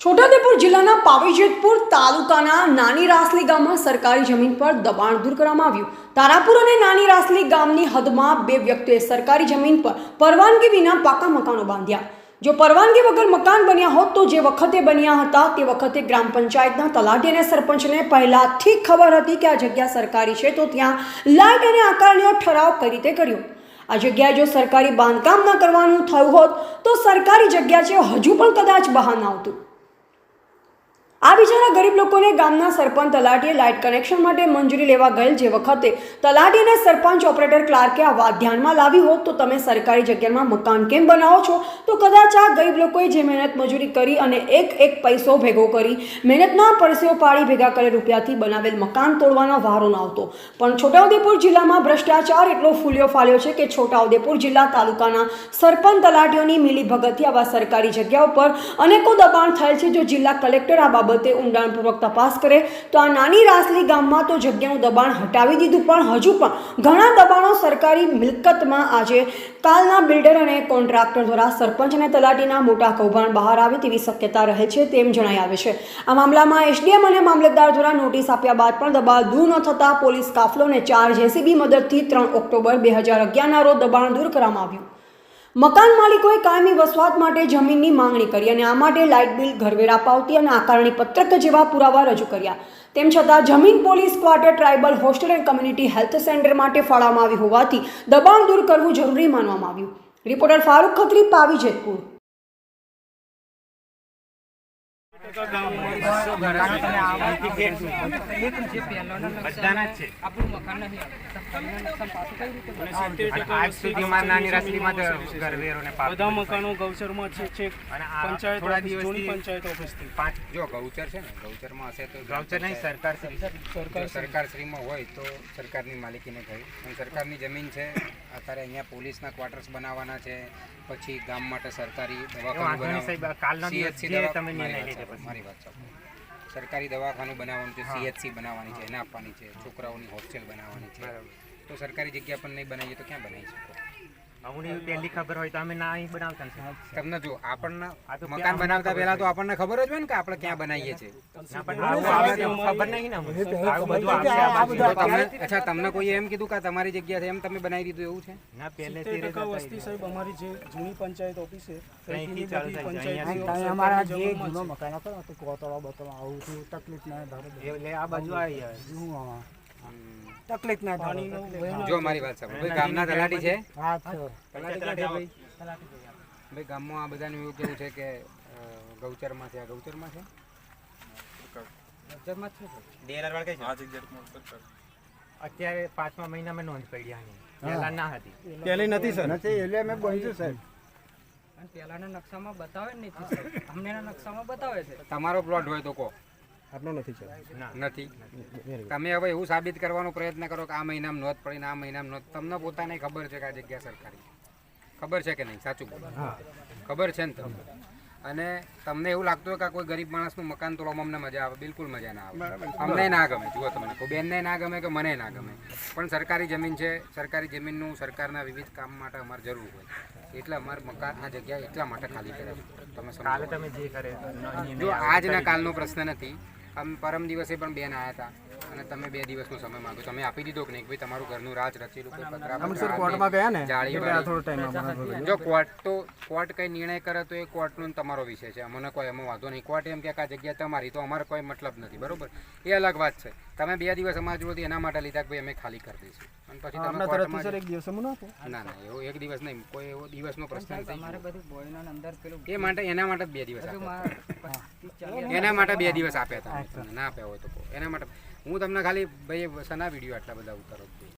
છોટાઉદેપુર જિલ્લાના પાવીજેતપુર તાલુકાના નાની રાસલી ગામમાં સરકારી જમીન પર દબાણ દૂર કરવામાં આવ્યું. તારાપુર અને નાની રાસલી ગામની હદમાં બે વ્યક્તિએ સરકારી જમીન પર પરવાનગી વિના પાકા મકાનો બાંધ્યા. જો પરવાનગી વગર મકાન બન્યા હોત તો જે વખતે બન્યા હતા તે વખતે ગ્રામ પંચાયતના તલાટી અને સરપંચને પહેલાથી ખબર હતી કે આ જગ્યા સરકારી છે તો ત્યાં લાઇટ અને આકારણીઓ ઠરાવ કઈ રીતે કર્યો. આ જગ્યાએ જો સરકારી બાંધકામ ન કરવાનું થયું હોત તો સરકારી જગ્યા છે હજુ પણ કદાચ બહાર આવતું. આ બિચારા ગરીબ લોકોને ગામના સરપંચ તલાટીએ લાઇટ કનેક્શન માટે મંજૂરી લેવા ગયેલ જે વખતે તલાટી અને સરપંચ ઓપરેટર ક્લાર્કે આ વાત ધ્યાનમાં લાવી હોત તો તમે સરકારી જગ્યામાં મકાન કેમ બનાવો છો? તો કદાચ આ ગરીબ લોકોએ જે મહેનત મજૂરી કરી અને એક એક પૈસો ભેગો કરી મહેનતના પરસેઓ પાડી ભેગા કરેલ રૂપિયાથી બનાવેલ મકાન તોડવાનો વારો ન આવતો. પણ છોટાઉદેપુર જિલ્લામાં ભ્રષ્ટાચાર એટલો ફૂલ્યો ફાલ્યો છે કે છોટાઉદેપુર જિલ્લા તાલુકાના સરપંચ તલાટીઓની મિલીભગતથી આવા સરકારી જગ્યા ઉપર અનેકો દબાણ થયેલ છે, જો જિલ્લા કલેક્ટર આ બાબતે ઊંડાણપૂર્વક તપાસ કરે, તો આ નાની રાસલી ગામમાં તો જગ્યાનું દબાણ હટાવી દીધું, પણ હજુ પણ ઘણા દબાણો સરકારી મિલકતમાં આજે કાલના બિલ્ડર અને કોન્ટ્રાક્ટર દ્વારા સરપંચ અને તલાટીના મોટા કૌભાંડ બહાર આવે તેવી શક્યતા રહે છે તેમ જણાઈ આવે છે. આ મામલામાં એસડીએમ અને મામલતદાર દ્વારા નોટિસ આપ્યા બાદ પણ દબાણ દૂર ન થતાં પોલીસ કાફલો અને ચાર જેસીબી મદદથી ત્રણ ઓક્ટોબર બે હજાર અગિયારના રોજ દબાણ દૂર કરવામાં આવ્યું. મકાન માલિકોએ કાયમી વસવાટ માટે જમીનની માંગણી કરી અને આ માટે લાઇટ બિલ, ઘરવેરા પાવતી અને આકારણી પત્રક જેવા પુરાવા રજૂ કર્યા. તેમ છતાં જમીન police quarter tribal hostel and community health centre માટે ફાળવવામાં આવી હોવાથી દબાણ દૂર કરવું જરૂરી માનવામાં આવ્યું. રિપોર્ટર ફારૂક ખત્રી, પાવી જેતપુર. બધા મકાનો ગૌચરમાં ને ગૌચરમાં સરકાર સરકાર હોય તો સરકારની માલિકીને અને સરકારની જમીન છે અત્યારે અહીંયા પોલીસના ક્વાર્ટર્સ બનાવવાના છે પછી ગામ માટે સરકારી દવાખાનું દવા- મારી વાત. સરકારી દવાખાનું બનાવવાનું છે સીએચસી બનાવવાની છે એને આપવાની છે છોકરાઓની હોસ્ટેલ બનાવવાની છે. તો સરકારી જગ્યા પણ નહીં બનાવીએ તો ક્યાં બનાવી શકો? અમને પહેલી ખબર હોય તો અમે ના અહીં બનાવતા ને તમને જો આપણને મકાન બનાવતા પહેલા તો આપણને ખબર જ હોય ને કે આપણે ક્યાં બનાવીએ છીએ. ખબર નહીં ને અચ્છા તમને કોઈ એમ કીધું કે તમારી જગ્યા છે? એમ તમે બનાવી દીધું એવું છે? ના પહેલેથી ટકા વસ્તી સાહેબ અમારી જે જૂની પંચાયત ઓફિસ છે ત્યાંથી ત્યાંથી ચાલુ થાય છે. પંચાયતીઓ ત્યાં અમારા જે જૂનો મકાન હતો તો કોતરો બતરો આવું તકલીફ ના એટલે આ બાજુ આવી જાય. તકલીફ ના થાય. જો મારી વાત સાંભળો. ભાઈ ગામના તલાટી છે? હા છે તલાટી છે ભાઈ? ભાઈ ગામમાં આ બધાનું એવું કેવું છે કે ગૌચરમાં છે. આ ગૌચરમાં છે? અત્યારે પાંચમા મહિનામાં નોંધ પડી આની. પહેલા ના હતી. પહેલી નથી સર. નથી એટલે અમે બંધ સાહેબ. અને પહેલાના નકશામાં બતાવે નહીં નથી સાહેબ. અમનેના નકશામાં બતાવે છે. તમારો પ્લોટ હોય તો કહો. આપણો નથી સર નથી. તમે હવે એવું સાબિત કરવાનો પ્રયત્ન કરો કે આ મહિનામાં નોંધ પડીને આ મહિનામાં નોંધ. તમને પોતાને ખબર છે કે આ જગ્યા સરકારી? ખબર છે કે નહીં? સાચું બોલો. ખબર છે ને તમને? અને તમને એવું લાગતું હોય કે કોઈ ગરીબ માણસનું મકાન તોડવામાં અમને મજા આવે. બિલકુલ મજા ના આવે. અમને ના ગમે. જુઓ તમને કોઈ બેનને ના ગમે કે મને ના ગમે. પણ સરકારી જમીન છે. સરકારી જમીનનું સરકારના વિવિધ કામ માટે અમારે જરૂર હોય. એટલે અમારે મકાન આ જગ્યા એટલા માટે ખાલી કરે છે. તમે સમજો. તમે જે કરે જો આજના કાલનો પ્રશ્ન નથી. આમ પરમ દિવસે પણ બેન આવ્યા હતા અને તમે બે દિવસનો સમય માંગો તમે આપી દીધો કે નહીં ભાઈ તમારું ઘરનું રાજ રચેલું કોઈ પતરા કોર્ટમાં ગયા ને? થોડો ટાઈમ અમારે જો કોર્ટ તો કોર્ટ કઈ નિર્ણય કરે તો એ કોર્ટનો તમારો વિષય છે. અમને કોઈ એમાં વાંધો નહીં. કોર્ટ એમ કે આ જગ્યા તમારી તો અમારે કોઈ મતલબ નથી. બરોબર? એ અલગ વાત છે. તમે બે દિવસ અમારા જોડેથી એના માટે લીધા કે ભાઈ અમે ખાલી કરી દઈશું. અને પછી તમે કોર્ટમાં સર એક દિવસ ના ના એવો એક દિવસ નહીં. કોઈ એવો દિવસનો પ્રશ્ન નથી. અમારે બધું બોયના અંદર પેલું એ માટે એના માટે બે દિવસ એના માટે બે દિવસ આપ્યા હતા ના આપ્યા હોય તો એના માટે હું તમને ખાલી ભાઈ સના વીડિયો આટલા બધા ઉતારો.